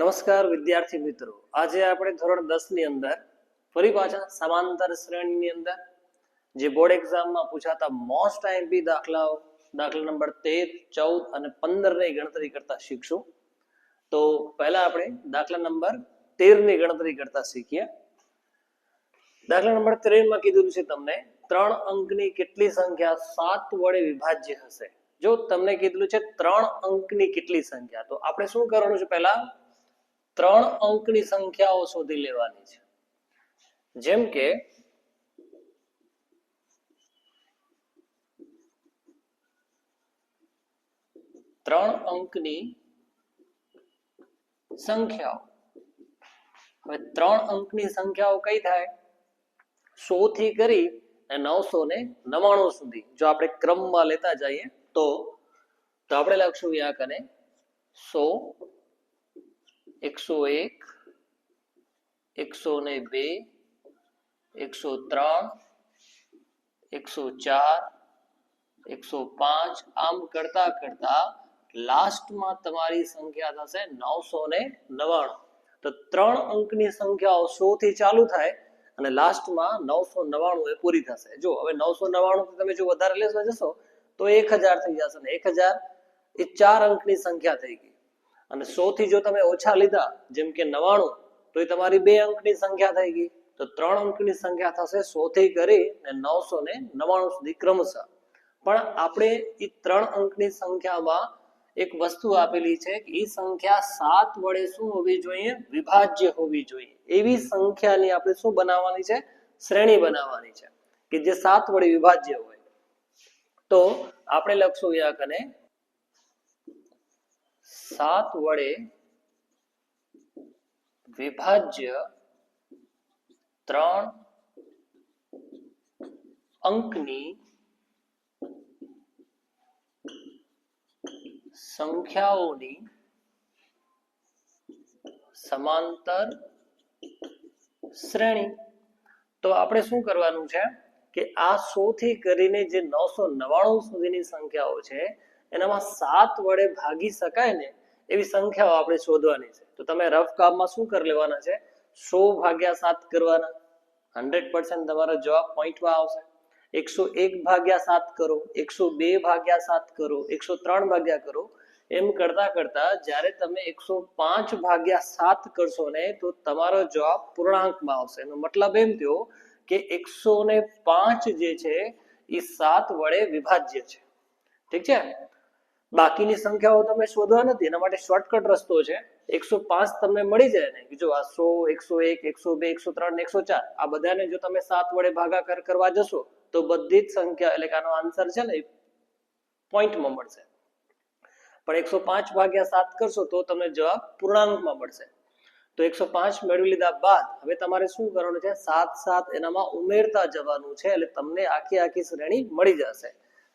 નમસ્કાર વિદ્યાર્થી મિત્રો. આજે આપણે ધોરણ દસની અંદર ફરી પાછા સમાંતર શ્રેણીની અંદર, જે બોર્ડ એક્ઝામમાં પૂછાતા મોસ્ટ આઈએમપી દાખલાઓ, દાખલા નંબર તેર, ચૌદ અને પંદરની ગણતરી કરતા શીખશું. તો પહેલા આપણે દાખલા નંબર તેરની ગણતરી કરતા શીખીએ. દાખલા નંબર તેરમાં કીધું છે તમને, ત્રણ અંકની કેટલી સંખ્યા? સાત વડે વિભાજ્ય હશે. જો તમને કીધું છે ત્રણ અંકની કેટલી સંખ્યા? તો આપણે શું કરવાનું છે પહેલા? ત્રણ અંકની સંખ્યાઓ શોધી લેવાની છે. જેમ કે ત્રણ અંકની સંખ્યાઓ. હવે ત્રણ અંકની સંખ્યાઓ કઈ થાય? સો થી કરી નવસો ને નવાણું સુધી. જો આપણે ક્રમમાં લેતા જઈએ તો આપણે લખશું યા કને સો એકસો એક એકસો ને બે, એકસો ત્રણ, એકસો ચાર, એકસો પાંચ, આમ કરતા કરતા લાસ્ટમાં તમારી સંખ્યા થશે નવસો ને નવાણું તો ત્રણ અંકની સંખ્યાઓ સો થી ચાલુ થાય અને લાસ્ટમાં નવસો નવાણું એ પૂરી થશે. જો, હવે નવસો નવાણું તમે જો વધારે લેશો જશો, તો એક હજાર થઈ જશે ને એક હજાર એ ચાર અંકની સંખ્યા થઈ ગઈ. અને સો થી જો તમે ઓછા લીધા, જેમ કે નવાણું તો એ તમારી બે અંકની સંખ્યા થઈ ગઈ. તો ત્રણ અંકની સંખ્યા થશે સો થી કરી ને નવસો ને નવાણું સુધી ક્રમશઃ. પણ આપણે એ ત્રણ અંકની સંખ્યામાં એક વસ્તુ આપેલી છે કે એ સંખ્યા સાત વડે શું હોવી જોઈએ? વિભાજ્ય હોવી જોઈએ. એવી સંખ્યાની આપણે શું બનાવવાની છે? શ્રેણી બનાવવાની છે. કે જે સાત વડે વિભાજ્ય હોય. તો આપણે લખશું યા કને સાત વડે વિભાજ્ય ત્રણ અંકની સંખ્યાઓની સમાંતર શ્રેણી. તો આપણે શું કરવાનું છે કે આ સો થી કરીને જે નવસો નવાણું સુધીની સંખ્યાઓ છે, એનામાં સાત વડે ભાગી શકાય ને એવી સંખ્યાઓ આપણે શોધવાની છે. તો તમે રફ કામમાં શું કરી લેવાના છે? સો ભાગ્યા સાત કરવાના. હંડ્રેડ પર્સન્ટ તમારો જવાબ પોઈન્ટમાં આવશે. એકસો એક ભાગ્યા સાત કરો. એકસો બે ભાગ્યા સાત કરો. એકસો ત્રણ ભાગ્યા કરો. એમ કરતા કરતા જ્યારે તમે એકસો પાંચ ભાગ્યા સાત કરશો ને, તો તમારો જવાબ પૂર્ણાંકમાં આવશે. એનો મતલબ એમ થયો કે એકસો ને પાંચ જે છે, એ સાત વડે વિભાજ્ય છે. ઠીક છે? બાકીની સંખ્યાઓ તમે શોધવા નથી, એના માટે શોર્ટકટ રસ્તો છે. એકસો પાંચ તમને મળી જાય ને, કે જો આ સો, એકસો એક, એકસો બે, એકસો ત્રણ, એકસો ચાર, આ બધાને જો તમે સાત વડે ભાગાકાર કરવા જશો, તો બધી જ સંખ્યા, એટલે કે આનો આન્સર છે ને પોઈન્ટમાં મળશે. પણ એકસો પાંચ ભાગ્યા સાત કરશો, તો તમને જવાબ પૂર્ણાંકમાં મળશે. તો એકસો પાંચ મેળવી લીધા બાદ, હવે તમારે શું કરવાનું છે? સાત સાત એનામાં ઉમેરતા જવાનું છે, એટલે તમને આખી આખી શ્રેણી મળી જશે.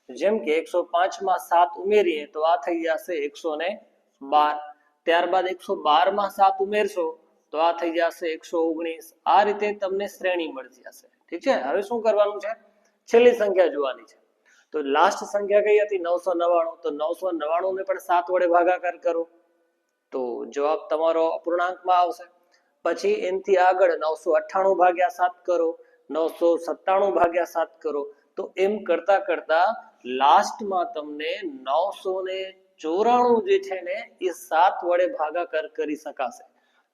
જેમ કે એકસો પાંચમાં સાત ઉમેરીએ તો આ થઈ જશે એકસો ને બાર. ત્યારબાદ એકસો બારમાં સાત ઉમેરશો તો આ થઈ જશે એકસો ઓગણીસ. આ રીતે તમને શ્રેણી મળી જશે. ઠીક છે? હવે શું કરવાનું છે? છેલ્લી સંખ્યા જોવાની છે. તો લાસ્ટ સંખ્યા કઈ હતી? નવસો નવાણું તો નવસો નવાણું ને પણ સાત વડે ભાગાકાર કરો. તો જવાબ તમારો અપૂર્ણાંકમાં આવશે. પછી એનથી આગળ નવસો અઠ્ઠાણું ભાગ્યા સાત કરો. નવસો સત્તાણું ભાગ્યા સાત કરો. તો એમ કરતા કરતા લાસ્ટમાં તમને નવસો ને ચોરાણું જે છે ને, એ સાત વડે ભાગાકાર કરી શકાશે.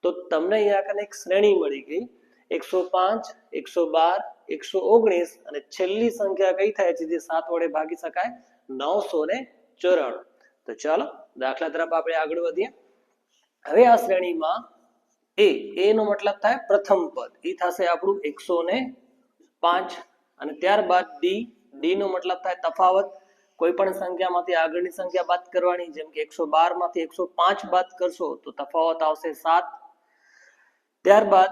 તો તમને અહીંયા કને એક શ્રેણી મળી ગઈ. એકસો પાંચ, એકસો બાર, એકસો ઓગણીસ અને છેલ્લી સંખ્યા કઈ થાય છે જે સાત વડે ભાગી શકાય? નવસો ને ચોરાણું. તો ચાલો, દાખલા તરફ આપણે આગળ વધીએ. હવે આ શ્રેણીમાં એ એ નો મતલબ થાય પ્રથમ પદ. એ થશે આપણું એકસો ને પાંચ અને ત્યારબાદ ડી ડી નો મતલબ થાય તફાવત. કોઈ પણ સંખ્યામાંથી આગળની સંખ્યા બાદ કરવાની, જેમ કે એકસો બારમાંથી એકસો પાંચ બાદ કરશો તો તફાવત આવશે સાત. ત્યારબાદ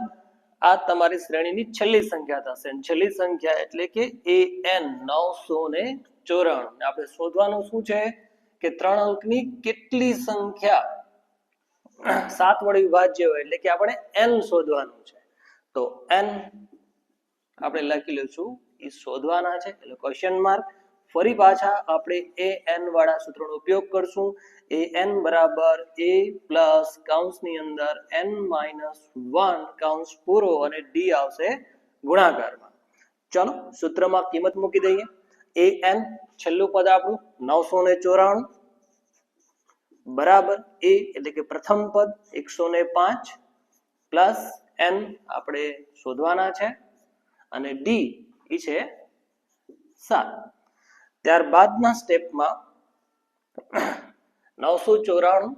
આ તમારી શ્રેણીની છેલ્લી સંખ્યા થશે. છેલ્લી સંખ્યા એટલે કે એ એન, નવસો ને ચોરાણું. આપણે શોધવાનું શું છે? કે ત્રણ અંકની કેટલી સંખ્યા? સાત વડે વિભાજ્ય હોય એટલે કે આપણે એન શોધવાનું છે. તો એન આપણે લખી લઈશું. એ શોધવાના છે. એટલે ક્વેશ્ચન માર્ક ફરી પાછા આપણે એ એન વાળા સૂત્રનો ઉપયોગ કરશું. એ એન બરાબર એ પ્લસ કાઉન્સની અંદર એન માઇનસ વન કાઉન્સ પૂરો અને ડી આવશે ગુણાકારમાં. ચલો, સૂત્રમાં કિંમત મૂકી દઈએ. એ એન છેલ્લું પદ આપણું નવસો ને ચોરાણું. બરાબર એ એટલે કે પ્રથમ પદ એકસો ને પાંચ. પ્લસ એન આપણે શોધવાના છે. અને ડી એ છે સાત. ત્યારબાદના સ્ટેપમાં નવસો ચોરાણું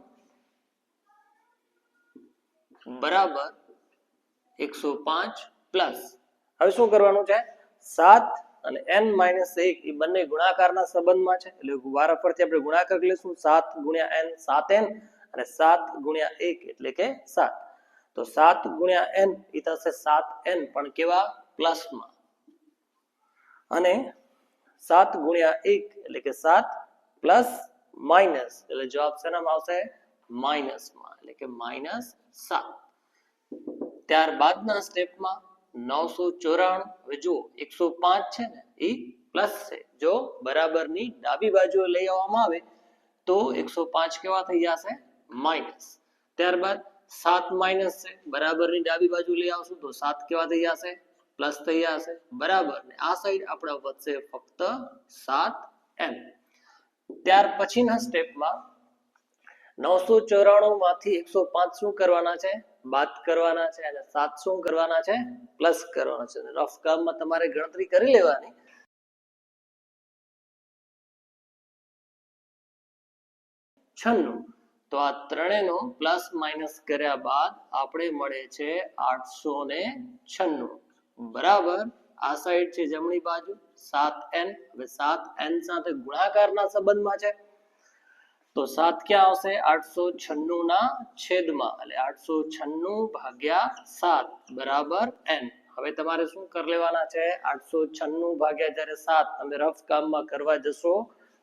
બરાબર એકસો પાંચ પ્લસ. હવે શું કરવાનું છે? સાત અને એન માઇનસ એક એ બંને ગુણાકારના સંબંધમાં છે. એટલે વારાફરથી આપણે ગુણાકાર લઈશું. સાત ગુણ્યા એન સાત એન અને સાત ગુણ્યા એક એટલે કે સાત. તો સાત ગુણ્યા એન એ થશે સાત એન. પણ કેવા? પ્લસમાં. અને સાત ગુણ્યા એક એટલે કે સાત પ્લસ માઇનસ, એટલે જવાબ શેનામાં આવશે? માઇનસમાં, એટલે કે માઇનસ સાત. ત્યારબાદના સ્ટેપમાં નવસો ચોરાણું, હવે જુઓ, એકસો પાંચ છે ને, એ પ્લસ છે. જો બરાબરની ડાબી બાજુ લઈ આવવામાં આવે, તો એકસો પાંચ કેવા થઈ જશે? માઇનસ. ત્યારબાદ સાત માઇનસ છે, બરાબરની ડાબી બાજુ લઈ આવશું, તો સાત કેવા થઈ જશે? પ્લસ થઈ જશે બરાબર. ને આ સાઈડ આપણા વધશે ફક્ત સાત ત્યાર પછીના સ્ટેપમાં નવસો ચોરાણું માંથી એકસો પાંચ શું કરવાના છે? બાદ કરવાના છે અને સાત શું કરવાના છે? પ્લસ કરવાના છે. રફ કામમાં તમારે ગણતરી કરી લેવાની. છન્નું. તો આ ત્રણેયનો પ્લસ માઇનસ કર્યા બાદ આપણે મળે છે આઠસો ને છન્નું. બરાબર. આ સાઈડ છે જમણી બાજુ. સાત હવે સાત એન સાથે ગુણાકારના સંબંધમાં છે. તો સાત ક્યાં આવશે? આઠસો છન્નું ના છેદમાં. એટલે આઠસો છન્નું ભાગ્યા સાત બરાબર એન હવે તમારે શું કરી લેવાના છે? આઠસો છન્નું ભાગ્યા જ્યારે સાત તમે રફ કામમાં કરવા જશો,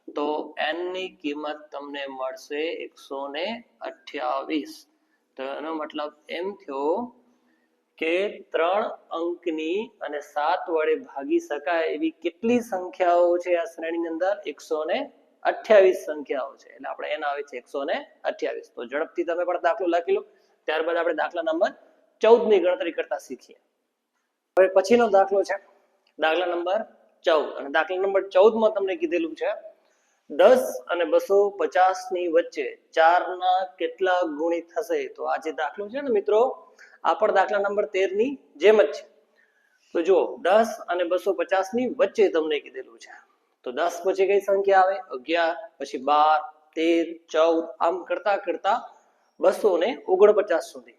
તો એનની કિંમત તમને મળશે એકસો ને અઠ્યાવીસ. તો એનો મતલબ એમ થયો કે ત્રણ અંકની અને સાત વડે ભાગી શકાય એવી કેટલી સંખ્યાઓ છે આ શ્રેણીની અંદર? એકસો ને અઠ્યાવીસ સંખ્યાઓ છે. એટલે આપણે એના આવે છે એકસો ને અઠ્યાવીસ. તો ઝડપથી તમે પણ દાખલો લખી લો. ત્યારબાદ આપણે દાખલા નંબર ચૌદની ગણતરી કરતા શીખીએ. હવે પછીનો દાખલો છે. દાખલા નંબર ચૌદ. અને દાખલા નંબર ચૌદમાં તમને કીધેલું છે, દસ અને બસો પચાસની વચ્ચે ચાર ના કેટલા ગુણિત થશે? તો આ જે દાખલો છે ને મિત્રો આ પણ દાખલા નંબર તેરની જેમ જ છે. તો જુઓ, દસ અને બસો પચાસની વચ્ચે તમને કીધેલું છે. તો દસ પછી કઈ સંખ્યા આવે? અગિયાર, પછી બાર, તેર, ચૌદ, આમ કરતા કરતા બસો ને ઓગણપચાસ સુધી.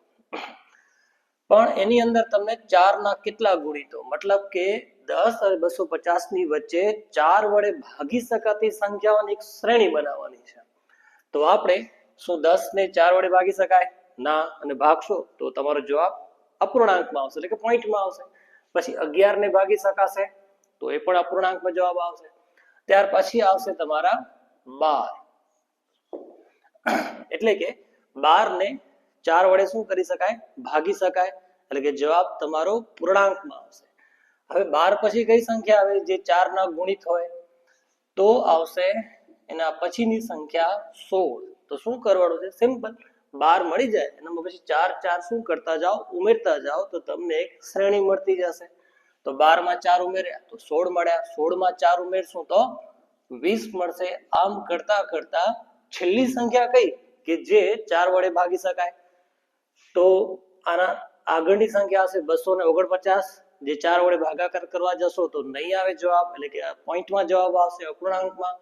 પણ એની અંદર તમને ચાર ના કેટલા ગુણિતો મતલબ કે દસ અને બસો પચાસની વચ્ચે ચાર વડે ભાગી શકાતી સંખ્યાઓની એક શ્રેણી બનાવવાની છે. તો આપણે શું દસ ને ચાર વડે ભાગી શકાય? ના અને ભાગશો તો તમારો જવાબ અપૂર્ણાંકમાં આવશે. એટલે કે પોઈન્ટમાં આવશે. પછી અગિયાર ને ભાગી શકાશે તો એ પણ અપૂર્ણાંકમાં જવાબ આવશે. ત્યાર પછી આવશે તમારા બાર. એટલે કે બાર ને ચાર વડે શું કરી શકાય? ભાગી શકાય. એટલે કે જવાબ તમારો પૂર્ણાંકમાં આવશે. હવે બાર પછી કઈ સંખ્યા આવે? જે ચાર ના ગુણિત હોય તો આવશે એના પછીની સંખ્યા સોળ. તો શું કરવાનું છે? સિમ્પલ. બાર મળી જાય એનામાં પછી ચાર ચાર શું કરતા જાઓ, ઉમેરતા જાઓ, તો તમને એક શ્રેણી મળતી જશે. તો બારમાં ચાર ઉમેર્યા, તો સોળ મળ્યા. સોળમાં ચાર ઉમેરશું તો વીસ મળશે. આમ કરતા કરતા છેલ્લી સંખ્યા કઈ? કે જે ચાર વડે ભાગી શકાય. તો આના આગળની સંખ્યા હશે બસો ને ઓગણપચાસ. જે ચાર વડે ભાગાકાર કરવા જશો તો નહીં આવે જવાબ, એટલે કે પોઈન્ટમાં જવાબ આવશે અપૂર્ણાંકમાં.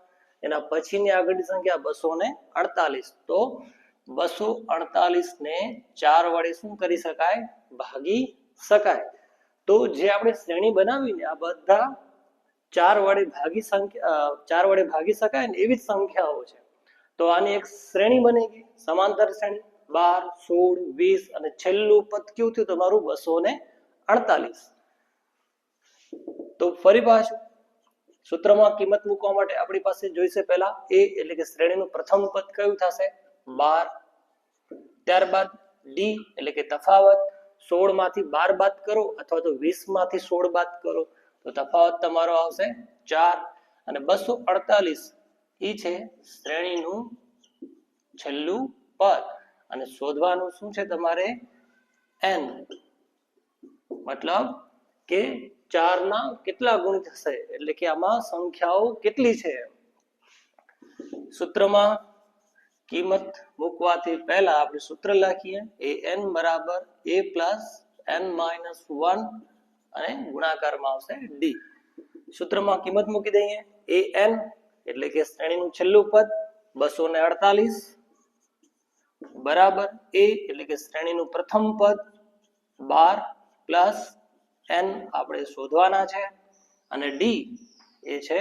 એના પછીની આગળની સંખ્યા બસો ને અડતાલીસ. તો બસો અડતાલીસ ને ચાર વડે શું કરી શકાય? ભાગી શકાય. તો જે આપણે શ્રેણી બનાવીને આ બધા ચાર વડે ભાગી સંખ્યા ચાર વડે ભાગી શકાય ને એવી જ સંખ્યાઓ છે. તો આની એક શ્રેણી બની ગઈ. સમાંતર શ્રેણી. બાર, સોળ, વીસ અને છેલ્લું પદ કયું થયું? તમારું બસો ને અડતાલીસ. તો ફરી પાછું સૂત્રમાં કિંમત મૂકવા માટે આપણી પાસે જોઈશે પહેલા. એ એટલે કે શ્રેણીનું પ્રથમ પદ કયું થશે? બાર ત્યારબાદ ડી એટલે કે તફાવત સોળમાંથી બાર બાદ કરો અથવા તો વીસમાંથી સોળ બાદ કરો. તો તફાવત તમારો આવશે ચાર અને બસો અડતાલીસ. ઈ છે શ્રેણીનું છેલ્લું પદ. અને શોધવાનું શું છે તમારે? એન મતલબ કે ચારના કેટલા ગુણ થશે? એટલે કે આમાં સંખ્યાઓ કેટલી છે? સૂત્રમાં કિંમત મૂકવાથી પહેલા આપણે સૂત્ર લખીએ. એ એન બરાબર a plus n minus one અને ગુણાકારમાં આવશે ડી સૂત્રમાં કિંમત મૂકી દઈએ. એ એન એટલે કે શ્રેણીનું છેલ્લું પદ બસો ને અડતાલીસ બરાબર એ એટલે કે શ્રેણીનું પ્રથમ પદ બાર પ્લસ એન આપણે શોધવાના છે અને ડી એ છે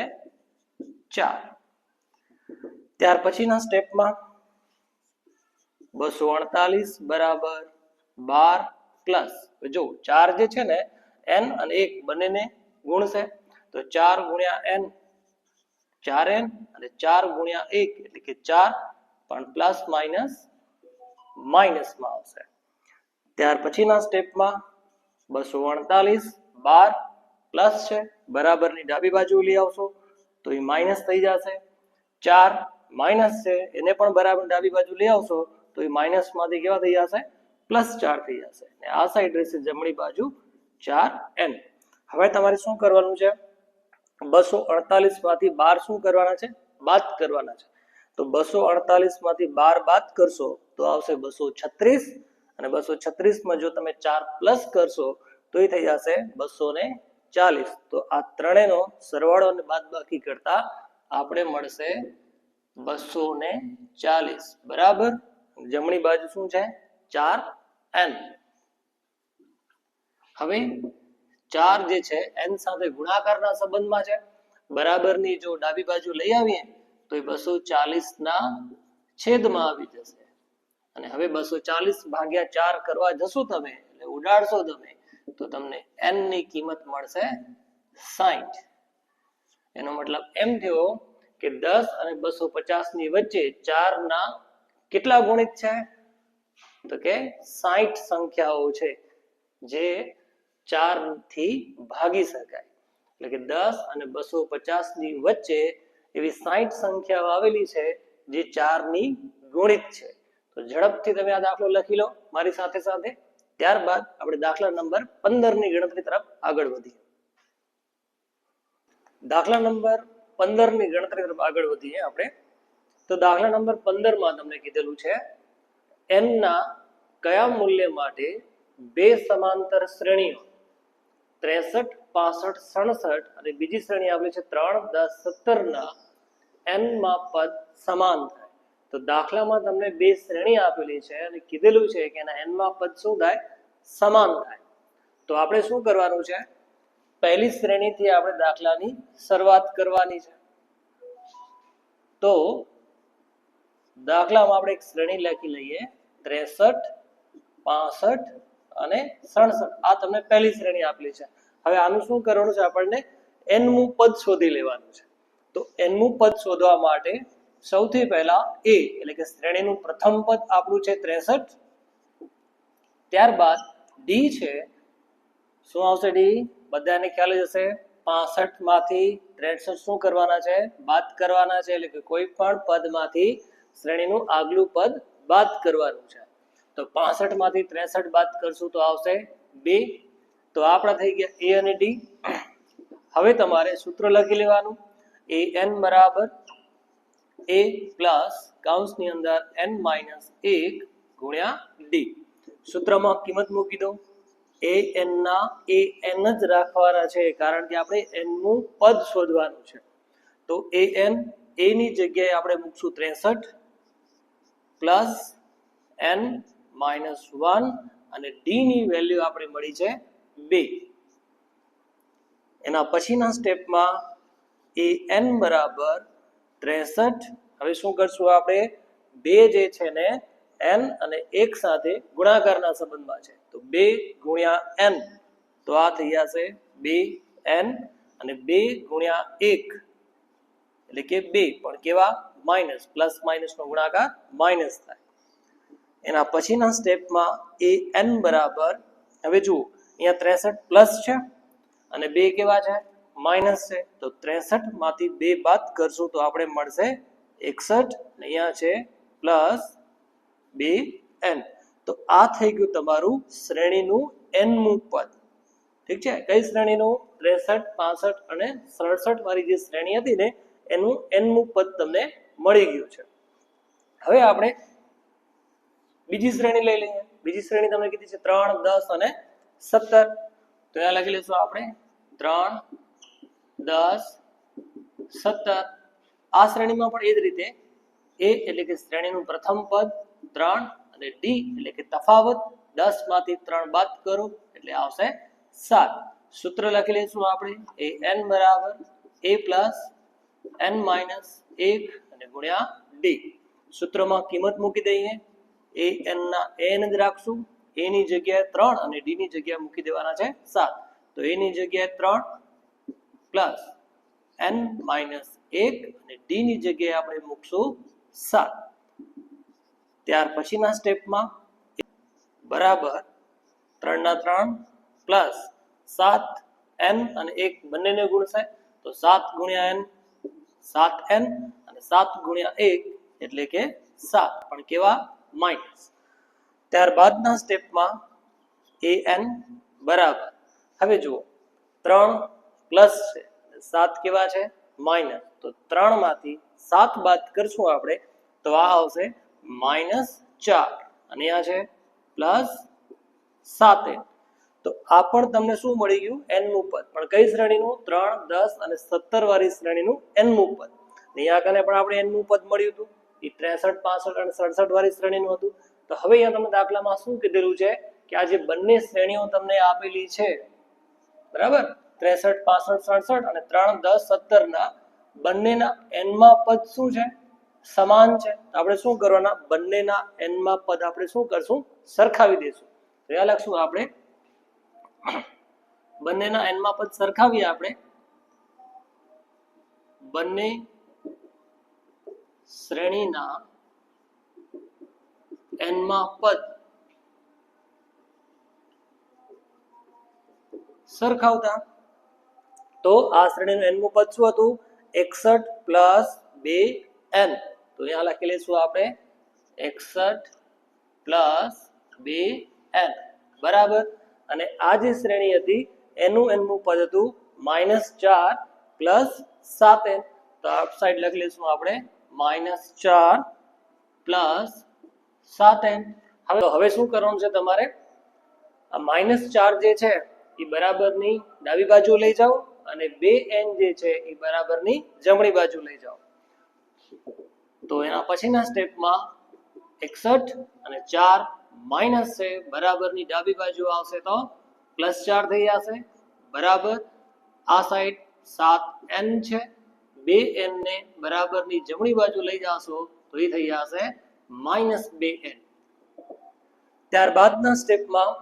ચાર. ત્યાર પછીના સ્ટેપમાં બસો અડતાલીસ બરાબર બાર પ્લસ જો ચાર જે છે ને એન અને એક બંનેને ગુણશે તો ચાર ગુણ્યા એન ચાર એન અને ચાર ગુણ્યા એક, એટલે કે ચાર પણ પ્લસ માઇનસ માઇનસમાં આવશે. ત્યાર પછીના સ્ટેપમાં બસો અડતાલીસ બાર પ્લસ છે, બરાબરની ડાબી બાજુ લઈ આવશો, તો એ માઇનસ થઈ જશે. ચાર માઇનસ છે, એને પણ બરાબર ડાબી બાજુ લઈ આવશો તો એ માઇનસમાંથી કેવા થઈ જશે? પ્લસ ચાર થઈ જશે. આ સાઈડ રહેશે જમણી બાજુ ચાર એન હવે તમારે શું કરવાનું છે? બસો અડતાલીસમાંથી બાર શું કરવાના છે? બાદ કરવાના છે. તો બસો અડતાલીસમાંથી બાર બાદ કરશો તો આવશે બસો છત્રીસ. અને બસો છત્રીસમાં જો તમે ચાર પ્લસ કરશો તો એ થઈ જશે બસો ને ચાલીસ. તો આ ત્રણેયનો સરવાળો અને બાદબાકી કરતા આપણે મળશે બસો ને ચાલીસ. બરાબર? જમણી બાજુ શું છે? ચાર એન હવે ચાર જે છે એન સાથે ગુણાકારના સંબંધમાં છે. બરાબરની જો ડાબી બાજુ લઈ આવીએ, તો એ બસો ચાલીસ ના છેદમાં આવી જશે. અને હવે બસો ચાલીસ ભાગ્યા ચાર કરવા જશો તમે, એટલે ઉડાડશો તમે, તો તમને એનની કિંમત મળશે સાઠ એનો મતલબ એમ થયો કે દસ અને બસો પચાસની વચ્ચે ચાર ના કેટલા ગુણિત છે? તો કે સાઠ સંખ્યાઓ છે, જે ચારથી ભાગી શકાય. એટલે કે દસ અને બસો પચાસની વચ્ચે એવી સાઠ સંખ્યાઓ આવેલી છે, જે ચારની ગુણિત છે. તો ઝડપથી તમે આ દાખલો લખી લો મારી સાથે સાથે. ત્યારબાદ આપણે દાખલા નંબર પંદરની ગણતરી તરફ આગળ વધીએ. દાખલા નંબર પંદરની ગણતરી તરફ આગળ વધીએ આપણે. તો દાખલા નંબર પંદરમાં તમને કીધેલું છે એનના કયા મૂલ્ય માટે બે સમાંતર શ્રેણીઓ, ત્રેસઠ, પાસઠ, સડસઠ અને બીજી શ્રેણી આપેલી છે ત્રણ, દસ, સત્તર ના n માં પદ સમાન થાય. તો દાખલામાં તમને બે શ્રેણી આપેલી છે અને કીધેલું છે કે એના n માં પદ શું થાય? સમાન થાય. તો આપણે શું કરવાનું છે? પહેલી શ્રેણીથી આપણે દાખલાની શરૂઆત કરવાની છે. તો દાખલામાં આપણે એક શ્રેણી લખી લઈએ. ત્રેસઠ, પાસઠ અને સડસઠ. આ તમને પહેલી શ્રેણી આપેલી છે. હવે આનું શું કરવાનું છે આપણને? એનમું પદ શોધી લેવાનું છે. તો એનમું પદ શોધવા માટે સૌથી પહેલા એ, એટલે કે શ્રેણીનું પ્રથમ પદ આપણું છે ત્રેસઠ. ત્યારબાદ ડી છે. શું આવશે ડી બધાને ખ્યાલ જ હશે. પાસઠમાંથી ત્રેસઠ શું કરવાના છે? બાદ કરવાના છે. એટલે કે કોઈ પણ પદમાંથી શ્રેણીનું આગલું પદ બાદ કરવાનું છે. તો પાસઠમાંથી ત્રેસઠ બાદ કરશું તો આવશે બે. તો આપણા થઈ ગયા એ અને ડી. હવે તમારે સૂત્ર લખી લેવાનું. એ એન બરાબર એ પ્લસ કાઉન્સની અંદર એન માઇનસ એક ગુણ્યા ડી. સૂત્રમાં કિંમત મૂકી દો એ એન ના એ એન જ રાખવાના છે કારણ કે આપણે એનનું પદ શોધવાનું છે. તો એ એન, એની જગ્યાએ આપણે મૂકશું ત્રેસઠ. પ્લસ એન માઇનસ વન અને ડી ની વેલ્યુ આપણે મળી છે બે. એના પછીના સ્ટેપમાં એ એન બરાબર ત્રેસઠ. હવે શું કરશું આપણે? બે જે છે ને, એન અને એક સાથે ગુણાકારના સંબંધમાં છે. તો બે ગુણ્યા એન. તો આ થઈ જશે બે એન અને બે ગુણ્યા એક. એટલે કે બે. પણ કેવા? માઇનસ પ્લસ માઇનસનો ગુણાકાર માઇનસ થાય. એના પછીના સ્ટેપમાં એ એન બરાબર, હવે જુઓ, અહીંયા ત્રેસઠ પ્લસ છે અને બે કેવા છે? માઇનસ છે. તો ત્રેસઠમાંથી બે બાદ કરશું તો આપણે મળશે એકસઠ અહીંયા છે પ્લસ બે એન. તો આ થઈ ગયું તમારું શ્રેણીનું એનમું પદ. ઠીક છે? કઈ શ્રેણીનું? ત્રેસઠ, પાસઠ અને સડસઠ વાળી જે શ્રેણી હતી ને, એનું એનમું પદ તમને મળી ગયું છે. હવે આપણે બીજી શ્રેણી લઈ લઈએ. બીજી શ્રેણી તમને કીધી છે ત્રણ, દસ અને સત્તર. તો અહીંયા લખી લઈશું આપણે. ત્રણ, દસ, સત્તર. આ શ્રેણીમાં પણ એ જ રીતે એ એટલે કે શ્રેણીનું પ્રથમ પદ, ત્રણ અને ડી એટલે કે તફાવત. દસમાંથી ત્રણ બાદ કરો એટલે આવશે સાત. સૂત્ર લખી લઈશું આપણે. એ એન બરાબર, એ પ્લસ, એન માઇનસ એક અને ગુણ્યા ડી. સૂત્રમાં કિંમત મૂકી દઈએ. એ એન ના એન જ રાખશું. એ ની જગ્યાએ ત્રણ અને ડી ની જગ્યાએ મૂકી દેવાના છે સાત. તો એ ની જગ્યાએ ત્રણ પ્લસ એન માઇનસ એક અને ડી ની જગ્યાએ આપણે મૂકશું સાત. ત્યાર પછીના સ્ટેપમાં બરાબર ત્રણના ત્રણ પ્લસ સાત એન અને એક બંનેને ગુણશે. તો સાત ગુણ્યા એન સાત એન સાત ગુણ્યા એક એટલે કે સાત, પણ કેવા? માઇનસ ત્યારબાદના સ્ટેપમાં એ એન બરાબર. હવે જુઓ, ત્રણ પ્લસ છે સાત કેવા છે? માઇનસ તો ત્રણમાંથી સાત બાદ કરશું આપણે, તો આ આવશે માઇનસ ચાર. અને આ છે પ્લસ સાત તો આ પણ તમને શું મળી ગયું? એનનું પદ. પણ કઈ શ્રેણીનું? ત્રણ, દસ અને સત્તર વાળી શ્રેણીનું એનનું પદ. અહીંયા પણ આપણે એન પદ મળ્યું હતું. એ ત્રેસઠ, પાસઠ અને સડસઠ વાળી શ્રેણીનું હતું. તો હવે અહીંયા તમને દાખલામાં શું કીધેલું છે કે આ જે બંને શ્રેણીઓ તમને આપેલી છે, બરાબર? ત્રેસઠ, પાસઠ, સડસઠ અને ત્રણ, દસ સત્તર ના બંનેના એનમાં પદ શું છે? સમાન છે. તો આપણે શું કરવાના? બંનેના એનમાં પદ આપણે શું કરશું? સરખાવી દઈશું. તો યાદ લખશું આપણે, બંનેના એનમાં પદ સરખાવીએ આપણે. બંને શ્રેણીના એનમાં પદ સરખાવતા. તો આ શ્રેણીનું એનમું પદ શું હતું? એકસઠ પ્લસ બે એન. તો અહીંયા લખી લઈશું આપણે. એકસઠ પ્લસ બે એન. બરાબર? અને આ જે શ્રેણી હતી, એનું એનમું પદ હતું માઇનસ ચાર પ્લસ સાત એન. તો આ સાઈડ લખી લઈશું આપણે. માઇનસ ચાર પ્લસ સાત એન. હવે હવે શું કરવાનું છે તમારે? આ માઇનસ ચાર જે છે, એ બરાબરની ડાબી બાજુ લઈ જાઓ અને બે એન જે છે, એ બરાબરની જમણી બાજુ લઈ જાઓ. તો એના પછીના સ્ટેપમાં એકસઠ અને ચાર માઇનસ છે, બરાબરની ડાબી બાજુ આવશે તો પ્લસ ચાર થઈ જશે. બરાબર. આ સાઈડ સાત એન છે. બે એન ને બરાબરની જમણી બાજુ લઈ જાશો તો એ થઈ જશે માઇનસ બે એન ત્યારબાદના સ્ટેપમાં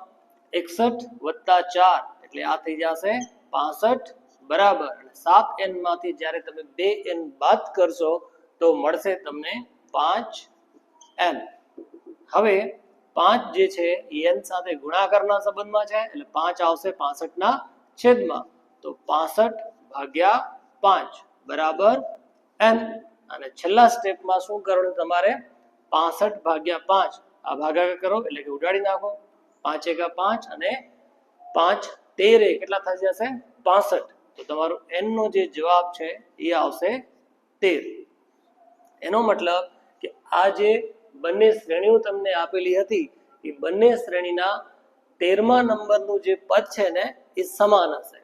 એકસઠ વત્તા ચાર, એટલે આ થઈ જશે પાસઠ બરાબર. સાત એનમાંથી જ્યારે તમે બે એન બાદ કરશો તો મળશે તમને પાંચ એન હવે પાંચ જે છે એન સાથે ગુણાકારના સંબંધમાં છે, એટલે પાંચ આવશે પાસઠ ના છેદમાં. તો પાસઠ ભાગ્યા પાંચ. બરાબર? એન અને છેલ્લા સ્ટેપમાં શું કરવાનું તમારે? પાસઠ ભાગ્યા પાંચ. આ ભાગાકાર કરો, એટલે કે ઉડાડી નાખો. પાંચ એકા પાંચ અને પાંચ તેરે. કેટલા થઈ જશે? પાસઠ. તો તમારો એન નો જે જવાબ છે, એ આવશે તેર. એનો મતલબ કે આ જે બંને શ્રેણીઓ તમને આપેલી હતી, એ બંને શ્રેણીના તેરમા નંબરનું જે પદ છે ને, એ સમાન હશે.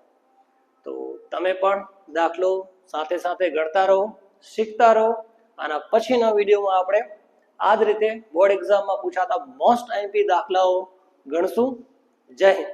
તો તમે પણ દાખલો સાથે સાથે ગણતા રહો, શીખતા રહો આના પછીના વિડીયોમાં આપણે આ જ રીતે બોર્ડ એક્ઝામમાં પૂછાતા મોસ્ટ આઈપી દાખલાઓ ગણશું. જય હિન્દ.